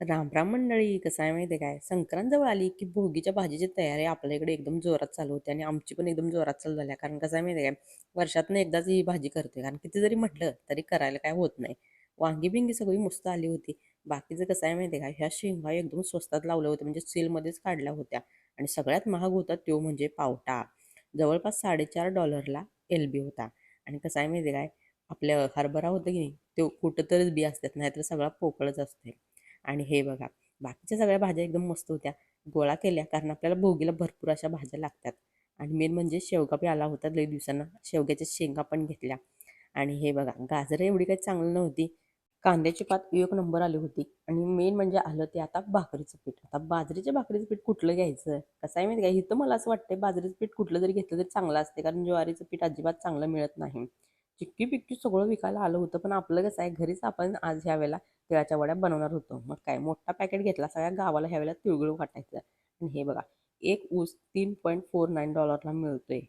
रामराम मंडळी कसं आहे माहिती आहे काय? संक्रांत जवळ आली की भोगीच्या भाजीची तयारी आपल्या इकडे एकदम जोरात चालू होते आणि आमची पण एकदम जोरात चालू झाल्या कारण कसं आहे माहिती आहे काय? वर्षातून एकदाच ही भाजी करते कारण किती जरी म्हटलं तरी करायला काय होत नाही. वांगी बिंगी सगळी मस्त आली होती. बाकीचं कसं आहे माहिती आहे काय? ह्या शेंगा एकदम स्वस्तात लावल्या होत्या. म्हणजे सेलमध्येच काढल्या होत्या. आणि सगळ्यात महाग होता तो म्हणजे पावटा. जवळपास साडेचार डॉलरला एल बी होता. आणि कसं आहे माहिती आहे काय? आपल्या हरभरा होतं की नाही तो कुठंतरीच बी असतात. नाहीतर सगळा पोकळच असते आणि हे बघा बाकीच्या सगळ्या भाज्या एकदम मस्त होत्या. गोळा केल्या कारण आपल्याला भोगीला भरपूर अशा भाज्या लागतात. आणि मेन म्हणजे शेवगा बी आला होता लई दिवसांना शेवग्याच्या शेंगा पण घेतल्या. आणि हे बघा गाजरं एवढी काही चांगली नव्हती. कांद्याची पात एक नंबर आली होती. आणि मेन म्हणजे आलं ते आता भाकरीचं पीठ. आता बाजरीच्या भाकरीचं पीठ कुठलं घ्यायचं? कसं आहे माहिती का? इथं मला असं वाटतं बाजरीचं पीठ कुठलं जरी घेतलं तरी चांगलं असते कारण ज्वारीचं पीठ अजिबात चांगलं मिळत नाही. चिक्की पिक्की सगळं विकायला आलं होतं पण आपलं कसं आहे घरीच आपण आज ह्या वेळेला तिळाच्या वड्या बनवणार होतो. मग काय मोठा पॅकेट घेतला सगळ्या गावाला ह्या वेळेला तिळगुळ वाटायचं. आणि हे बघा एक ऊस तीन पॉईंट फोर नाईन डॉलरला मिळतोय.